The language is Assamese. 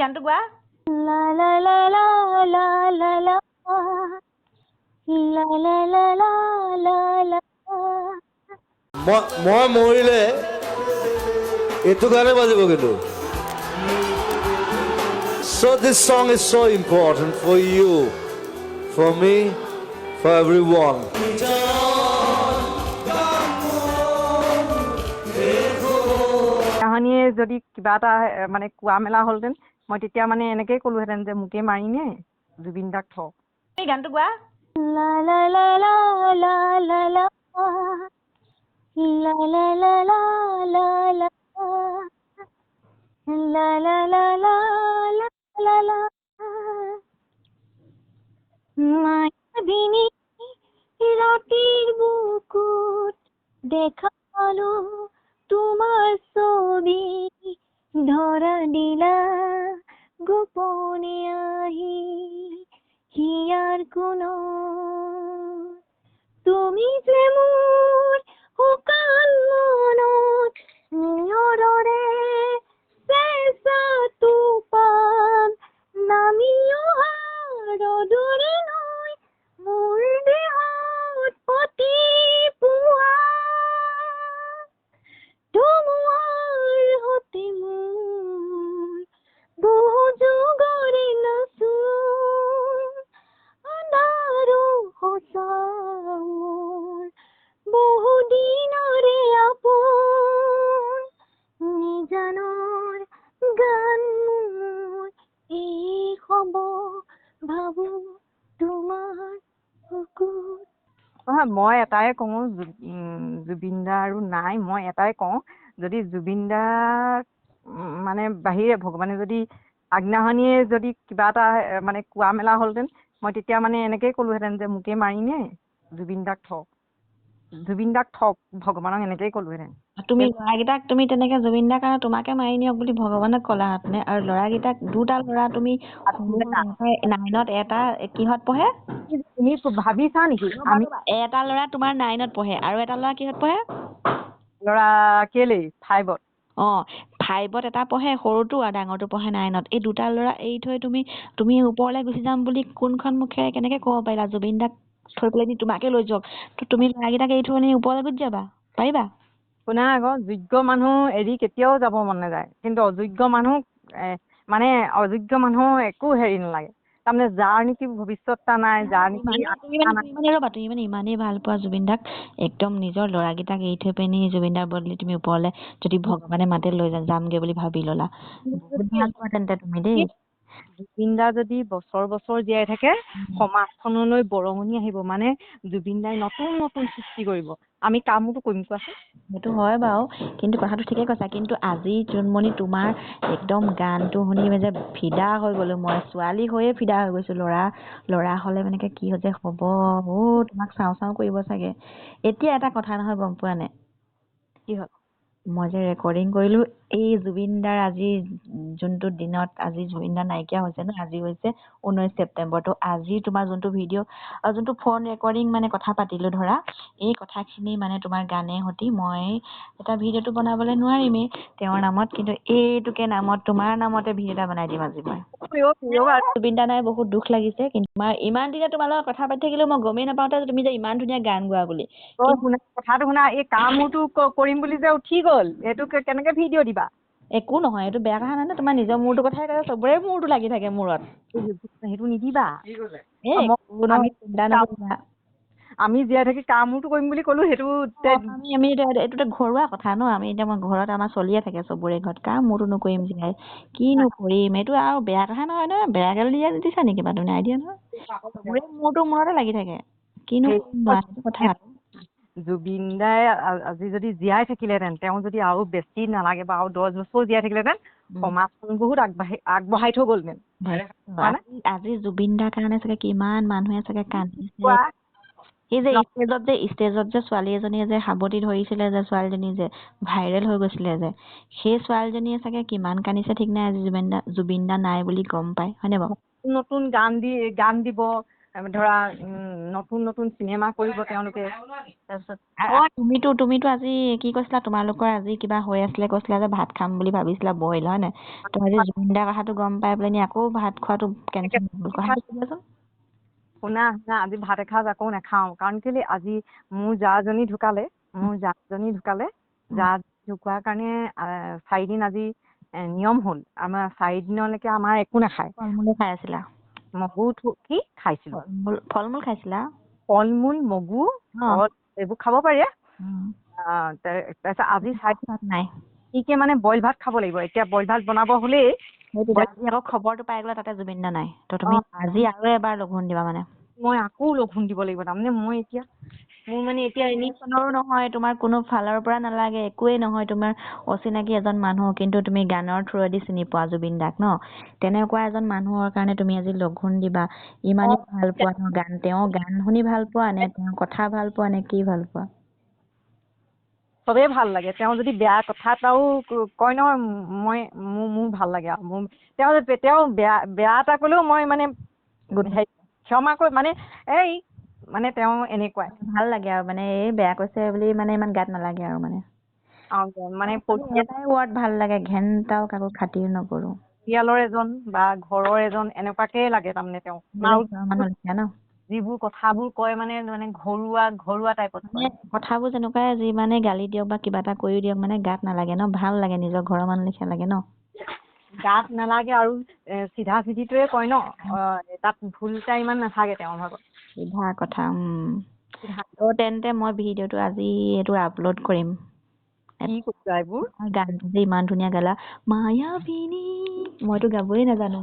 গানটো গোৱা লা লা লা লা লা লা লা লা লা লা লা লা লা মই মই মৰিলে এইটো গানে বাজিব কিন্তু So this song is so important for you, for me, for everyone. কাহানীয়ে যদি কিবা এটা মানে কোৱা মেলা হ'লহেঁতেন মই তেতিয়া মানে এনেকেই ক'লোহেঁতেন যে মোকে মাৰি নে জুবিন দাক থওক এই গানটো গোৱা মায়াবিনী রাতের মুকুট দেখাল তোমাৰ ছবি ধৰা দিলা হিয়ার কোনো। তুমি যে ভাবো তোমাৰ মই এটাই কওঁ জুবিন দা আৰু নাই মই এটাই কওঁ যদি জুবিন উম, মানে বাহিৰে ভগৱানে যদি আগদিনাখনিয়ে যদি কিবা এটা মানে কোৱা মেলা হ'লহেঁতেন মই তেতিয়া মানে এনেকেই ক'লোহেঁতেন যে মোকে মাৰিনে জুবিন দাক থওক জুবিন দাক থওক ভগৱানক এনেকেই ক'লোহেঁতেন। তুমি ল'ৰাকেইটাক তুমি তেনেকে জুবিন দাৰ কাৰণে তোমাকে মাৰি নিয়ক বুলি ভগৱানক ক'লাহেঁতেনে আৰু ল'ৰাকেইটাক দুটা ল'ৰা তুমি নাইনত এটা কিহত পঢ়ে? তুমি ভাবিছা নেকি? আমি এটা ল'ৰা তোমাৰ নাইনত পঢ়ে আৰু এটা ল'ৰা কিহত পঢ়ে? ল'ৰা কেলেই ফাইভত। অ ফাইভত এটা পঢ়ে সৰুটো আৰু ডাঙৰটো পঢ়ে নাইনত। এই দুটা ল'ৰা এৰি থৈ তুমি তুমি ওপৰলৈ গুচি যাম বুলি কোনখন মুখেৰে কেনেকে ক'ব পাৰিলা? জুবিন দাক থৈ পেলাই নি তোমাকে লৈ যাওক। তুমি ল'ৰাকেইটাক এৰি থৈ নি ওপৰলৈ গুচি যাবা পাৰিবা? শুনা আকৌ যোগ্য মানুহ এৰি কেতিয়াও যাব মন নাযায়। কিন্তু অযোগ্য মানুহ এ, মানে অযোগ্য মানুহ একো হেৰি নালাগে। তাৰমানে যাৰ নেকি ভৱিষ্যত এটা নাই যাৰ নেকি তুমি মানে তুমি মানে ৰ'বা তুমি মানে ইমানেই ভাল পোৱা জুবিন দাক। একদম নিজৰ ল'ৰাকেইটাক এৰি থৈ পিনি জুবিন দাৰ বদলি তুমি ওপৰলে যদি ভগৱানে মাতে লৈ যা- যামগে বুলি ভাবি ল'লা। বহুত ভাল পোৱা তেন্তে তুমি দেই। জুবিন দা যদি বছৰ বছৰ জীয়াই থাকে সমাজখনলৈ বৰঙণি আহিব। মানে জুবিন দাই নতুন নতুন সৃষ্টি কৰিব। আমি কামোৰটো কৰিম কোৱাচোন। সেইটো হয় বাৰু। কিন্তু কথাটো ঠিকে কৈছা। কিন্তু আজি জোনমণি তোমাৰ একদম গানটো শুনি মই যে ফিদা হৈ গ'লো মই। ছোৱালী হৈয়ে ফিদা হৈ গৈছো। ল'ৰা ল'ৰা হ'লে মানেকে কি যে হ'ব অ তোমাক চাওঁ চাওঁ কৰিব চাগে। এতিয়া এটা কথা নহয় গম পোৱা নে? কি হ'ল? মই যে ৰেকৰ্ডিং কৰিলো এই জুবিন দাৰ আজি যোনটো দিনত আজি জুবিন দা নাইকিয়া হৈছে ন আজি হৈছে ঊনৈশ ছেপ্টেম্বৰ ত' আজি তোমাৰ যোনটো ভিডিঅ' যোনটো ফোন ৰেকৰ্ডিং মানে কথা পাতিলো ধৰা এই কথাখিনি মানে তোমাৰ গানে সতি মই এটা ভিডিঅ'টো বনাবলৈ নোৱাৰিমেই তেওঁৰ নামত কিন্তু এইটোকে নামত তোমাৰ নামতে ভিডিঅ' এটা বনাই দিম আজি মই। জুবিন দা নাই বহুত দুখ লাগিছে কিন্তু তোমাৰ ইমান দিনে তোমাৰ লগত কথা পাতি থাকিলেও মই গমেই নাপাওঁতে যে তুমি যে ইমান ধুনীয়া গান গোৱা বুলি। কথাটো শুনা এই কামোৰটো ক- কৰিম বুলি যে উঠি গ'ল এইটো কেনেকে ভিডিঅ' দিবা? একো নহয় এইটো বেয়া কথা নহয় ন তোমাৰ নিজৰ মূৰটোৰ কথাই কৈছা চবৰে মূৰটো লাগি থাকে মূৰত। সেইটো নিদিবা। আমি চিন্তা নকৰিবা। আমি জীয়াই থাকি কামোৰটো কৰিম বুলি ক'লো সেইটো আমি আমি এতিয়া এইটোতো ঘৰুৱা কথা ন আমি এতিয়া মই ঘৰত আমাৰ চলিয়ে থাকে চবৰে ঘৰত কাৰ মোৰতো নকৰিম জীয়াই কিনো কৰিম এইটো আৰু বেয়া কথা নহয় নহয় বেয়া গালি দিয়া দিছা নেকি বাৰু তুমি নাই দিয়া নহয় চবৰে মোৰতো মূৰতে লাগি থাকে কিনো কৰিম কথা। জুবিন দাই আজি যদি জীয়াই থাকিলেহেঁতেন তেওঁ যদি আৰু বেছি নালাগে বা আৰু দহ বছৰ জীয়াই থাকিলেহেঁতেন। সমাজখন বহুত আগবাঢ়ি আগবঢ়াই থৈ গ'লহেঁতেন হয়নে? আজি জুবিন দাৰ কাৰণে চাগে কিমান মানুহে চাগে কান্দিছে। এই যে ষ্টেজত যে ষ্টেজত যে ছোৱালী এজনীয়ে যে সাৱটি ধৰিছিলে যে ছোৱালীজনী যে ভাইৰেল হৈ গৈছিলে যে সেই ছোৱালীজনীয়ে চাগে কিমান কান্দিছে ঠিক নাই আজি জুবিন দা জুবিন দা নাই বুলি গম পাই হয়নে বাৰু? নতুন গান দি গান দিব ধৰা নতুন নতুন চিনেমা কৰিব তেওঁলোকে। তাৰপিছত অ তুমিতো তুমিতো আজি কি কৈছিলা তোমালোকৰ আজি কিবা হৈ আছিলে কৈছিলা যে ভাত খাম বুলি ভাবিছিলা বইল হয় নাই? তো আজি জুবিন দাৰ কথাটো গম পাই পেলাই নি আকৌ ভাত খোৱাটো কেনচেল হ'ল কথাটো ক'বাচোন শুনা শুনা আজি ভাত এসাঁজ আকৌ নাখাওঁ। কাৰণ কেলে আজি মোৰ জাজনী ঢুকালে মোৰ জাজনী ঢুকালে। জা ঢুকোৱাৰ কাৰণে চাৰিদিন আজি নিয়ম হ'ল। আমাৰ চাৰিদিনলৈকে আমাৰ একো নাখায়। ফল মূলে খাই আছিলা? মগু থু- কি খাইছিলোঁ। ফল মূল খাইছিলা? ফল মূল মগু এইবোৰ খাব পাৰে। তাৰপিছত আজি ভাত নাই। দিনকে মানে বইল ভাত খাব লাগিব। এতিয়া বইল ভাত বনাব হ'লেই আকৌ খবৰটো পাই গ'লা তাতে জুবিন দা নাই তো তুমি আজি আৰু এবাৰ লঘোণ দিবা মানে। মই আকৌ লঘোণ দিব লাগিব। তাৰমানে মই এতিয়া মোৰ মানে এতিয়া এনেই ৰো নহয় তোমাৰ কোনো ফালৰ পৰা নালাগে একোৱেই নহয় তোমাৰ অচিনাকি এজন মানুহ কিন্তু তুমি গানৰ থ্ৰুৱেদি চিনি পোৱা জুবিন দাক ন? তেনেকুৱা এজন মানুহৰ কাৰণে তুমি আজি লঘোণ দিবা। ইমানেই ভাল পোৱা ন গান? তেওঁ গান শুনি ভাল পোৱা নে তেওঁৰ কথা ভাল পোৱা নে কি ভাল পোৱা? চবেই ভাল লাগে তেওঁ যদি বেয়া কথা এটাও কয় নহয় মই মোৰ মোৰ ভাল লাগে আৰু। মোৰ তেওঁ তেওঁ বেয়া বেয়া এটা ক'লেও মই মানে হেৰি ক্ষমা কৰি মানে এই মানে তেওঁ এনেকুৱাই ভাল লাগে আৰু মানে এই বেয়া কৈছে বুলি মানে ইমান গাত নালাগে আৰু মানে। মানে এটাই ৱৰ্ড ভাল লাগে ঘেনটাও কাকো খাতিৰ নকৰো। পৰিয়ালৰ এজন বা ঘৰৰ এজন এনেকুৱাকে লাগে তাৰমানে তেওঁ। যিবোৰ কথাবোৰ কয় মানে মানে ঘৰুৱা ঘৰুৱা টাইপত মানে কথাবোৰ যেনেকুৱাই যিমানে গালি দিয়ক বা কিবা এটা কৰি দিয়ক মানে গাত নালাগে ন? ভাল লাগে নিজৰ ঘৰৰ মানুহ লিখা লাগে ন? গাত নালাগে আৰু চিধা চিধিটোৱে কয় ন? অ, তাত ভুল এটা ইমান নাথাকে তেওঁৰ ভাগত। সিধা কথা চিধা। ত' তেন্তে মই ভিডিঅ'টো আজি এইটো আপলোড কৰিম। কি কৈছা এইবোৰ? গানটো যে ইমান ধুনীয়া গালা মায়াবিনী মইতো গাবই নাজানো।